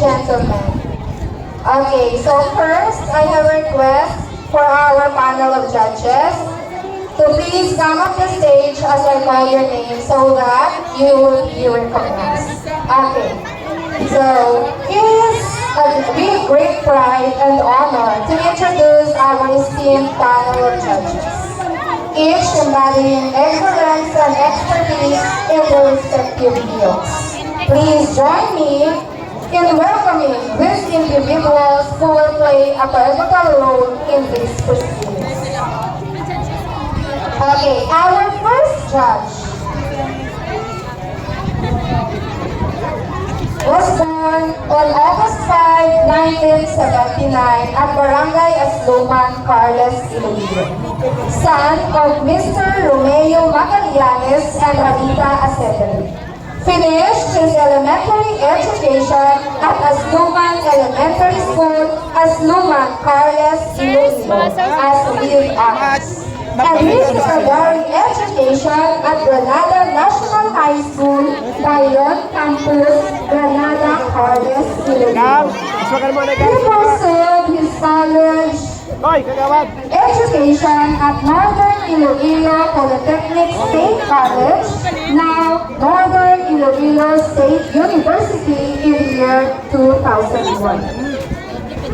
gentlemen. Okay, so first, I have a request for our panel of judges to please come up the stage as I call your name so that you will be recognized. Okay, so it is a great pride and honor to introduce our esteemed panel of judges, each embodying excellence and expertise in their respective fields. Please join me in welcoming these individuals who will play a pivotal role in these proceedings. Okay, our first judge was born on August 5, 1979 at Barangay Asluman, Carles, Iloilo. Son of Mr. Romeo Magallanes and Rita Acevedo. Finished his elementary education at Asluman Elementary School, Asluman, Carles, Iloilo as with honors. And his secondary education at Granada National High School, Bayon Campus, Granada, Carles, Iloilo. mas magal mo na He pursued his college education at Northern Iloilo Polytechnic State College, now Northern Iloilo State University in the year 2001.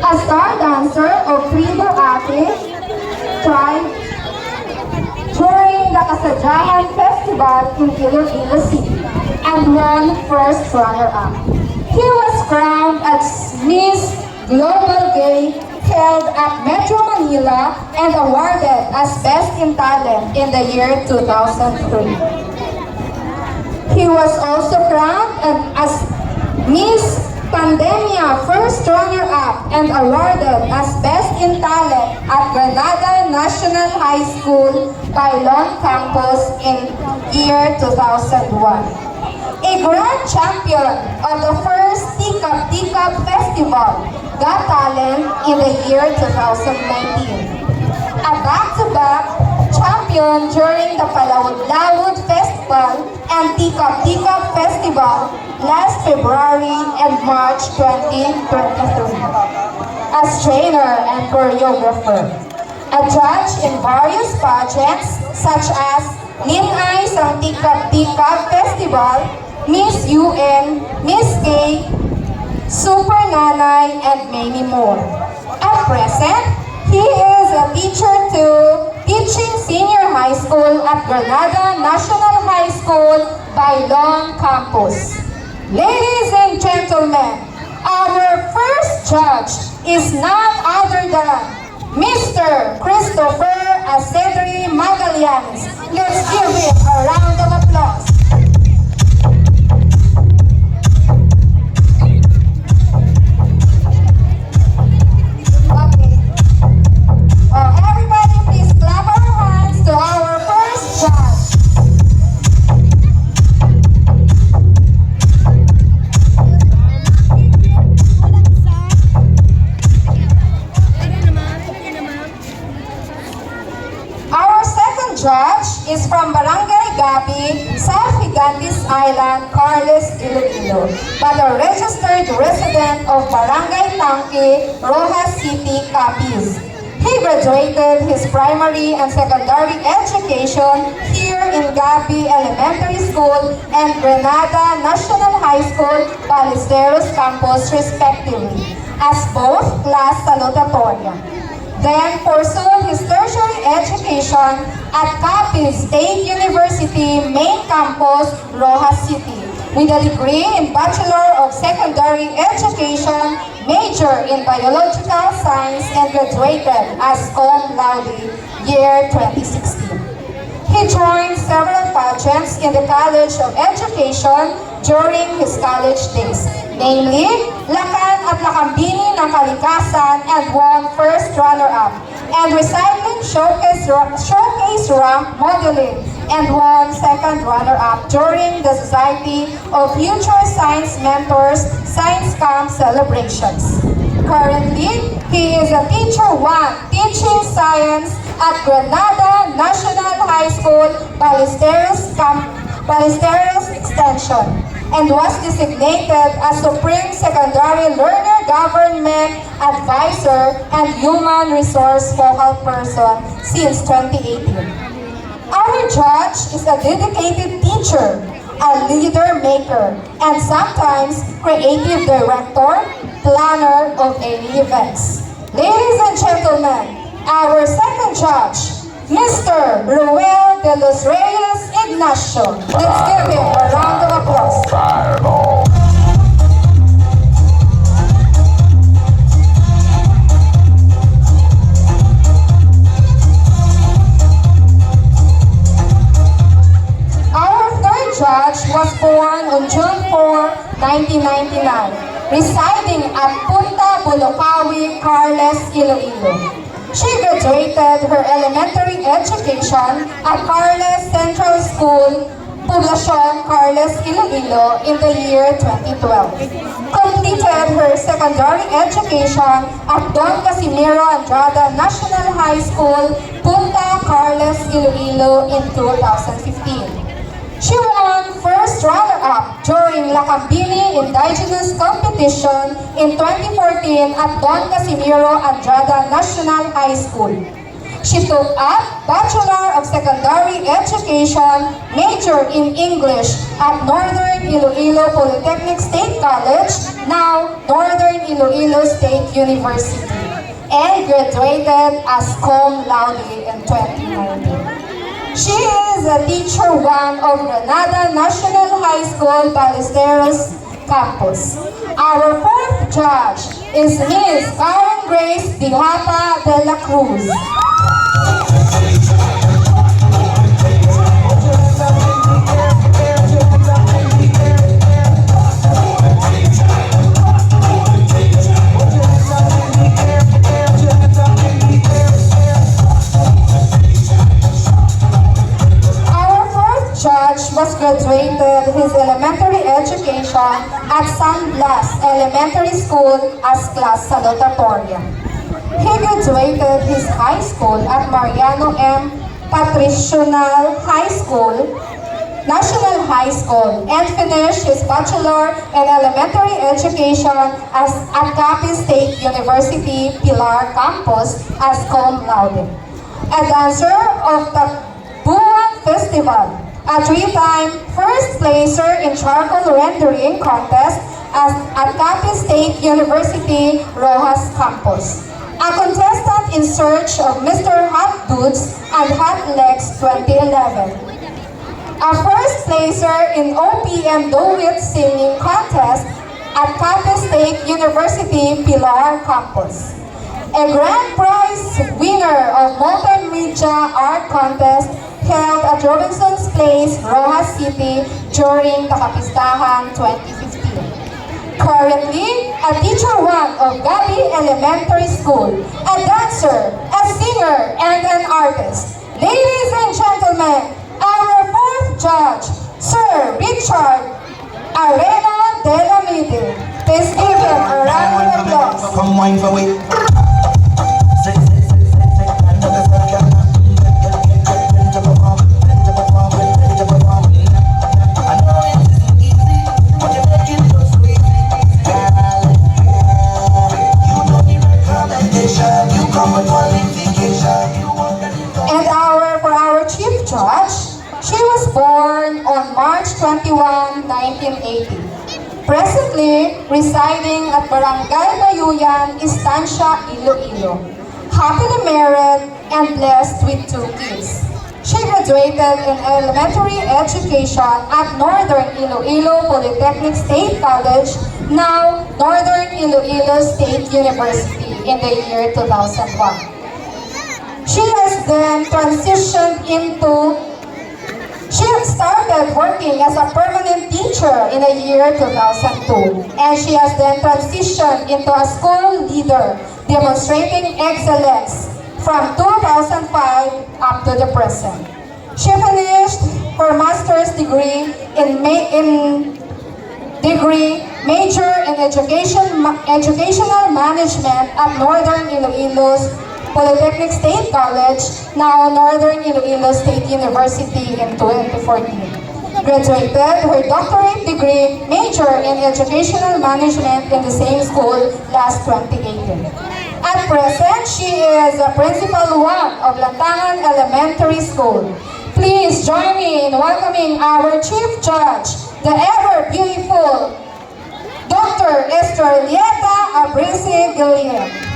A star dancer of Tribo Ate tribe during the Kasadyahan Festival in Iloilo City and won first runner-up. He was crowned as Miss Global Gay held at Metro Manila and awarded as Best in Talent in the year 2003. He was also crowned as Miss Pandemia First Runner-Up and awarded as Best in Talent at Granada National High School, Bailon Campus in year 2001. A grand champion of the first Tikap Tikap Festival, Got Talent in the year 2019 a back-to-back champion during the Palawud-Lawud Festival and Tikap Tikap Festival last February and March 2023. As trainer and choreographer, a judge in various pageants such as Ninay Sang Tikap Festival, Miss UN, Miss K, Super Nanay, and many more. At present, he is a teacher too, teaching senior high school at Granada National High School, Bailon Campus. Ladies and gentlemen, our first judge is none other than Mr. Christopher South Island, Carles, Iloilo, but a registered resident of Barangay Tangke, Rojas City, Capiz. He graduated his primary and secondary education here in Gabi Elementary School and Granada National High School, Ballesteros Campus, respectively, as both class salutatorian then pursued his tertiary education at Capiz State University Main Campus, Rojas City, with a degree in Bachelor of Secondary Education, major in Biological Science, and graduated as cum laude year 2016. He joined several pageants in the College of Education during his college days, namely Lakan at Lakambini ng Kalikasan and won first runner-up, and Recycling Showcase, Showcase Ramp Modeling and won second runner-up during the Society of Future Science Mentors Science Camp celebrations. Currently, he is a Teacher 1 teaching science at Granada National High School, Ballesteros Camp, Ballesteros Extension. and was designated as Supreme Secondary Learner Government Advisor and Human Resource Focal Person since 2018. Our judge is a dedicated teacher, a leader maker, and sometimes creative director, planner of any events. Ladies and gentlemen, our second judge, Mr. Ruel de los Reyes Ignacio. Let's give him a round of applause. 1999, residing at Punta Bulucawi, Carles, Iloilo. She graduated her elementary education at Carles Central School, Poblacion, Carles, Iloilo in the year 2012. Completed her secondary education at Don Casimiro Andrada National High School, Punta Carles, Iloilo in 2015. She won first runner-up during Lakambini Indigenous Competition in 2014 at Don Casimiro Andrada National High School. She took up Bachelor of Secondary Education major in English at Northern Iloilo Polytechnic State College, now Northern Iloilo State University, and graduated as cum laude in 2019. She is a teacher one of Granada National High School Ballesteros campus. Our fourth judge is Ms. Karen Grace Dihata de la Cruz. Elementary School as class salutatorian. He graduated his high school at Mariano M. Patricional High School, National High School, and finished his bachelor in elementary education as at Capiz State University Pilar Campus as cum laude. A dancer of the Buwan Festival, a three-time first placer in charcoal rendering contest at Capiz State University Rojas Campus. A contestant in search of Mr. Hot Dudes and Hot Legs 2011. A first placer in OPM Dowit Singing Contest at Capiz State University Pilar Campus. A grand prize winner of Multimedia Art Contest held at Robinson's Place, Rojas City during the Kapistahan 2015. Currently, a teacher one of Gabi Elementary School, a dancer, a singer, and an artist. Ladies and gentlemen, our fourth judge, Sir Richard Arena de la Mide. Please give him a round of applause. Come wine residing at Barangay Bayuyan, Estancia, Iloilo. Happily married and blessed with two kids. She graduated in elementary education at Northern Iloilo Polytechnic State College, now Northern Iloilo State University in the year 2001. She has then transitioned into, she started working as a permanent teacher in the year 2002. And she has then transitioned into a school leader, demonstrating excellence from 2005 up to the present. She finished her master's degree in, ma- in degree major in education ma- educational management at Northern Iloilo's Polytechnic State College, now Northern Iloilo State University in 2014. graduated her doctorate degree major in educational management in the same school last 2018. At present, she is a principal one of Lantangan Elementary School. Please join me in welcoming our chief judge, the ever beautiful Dr. Esther Lieta Abrisi Gilliam.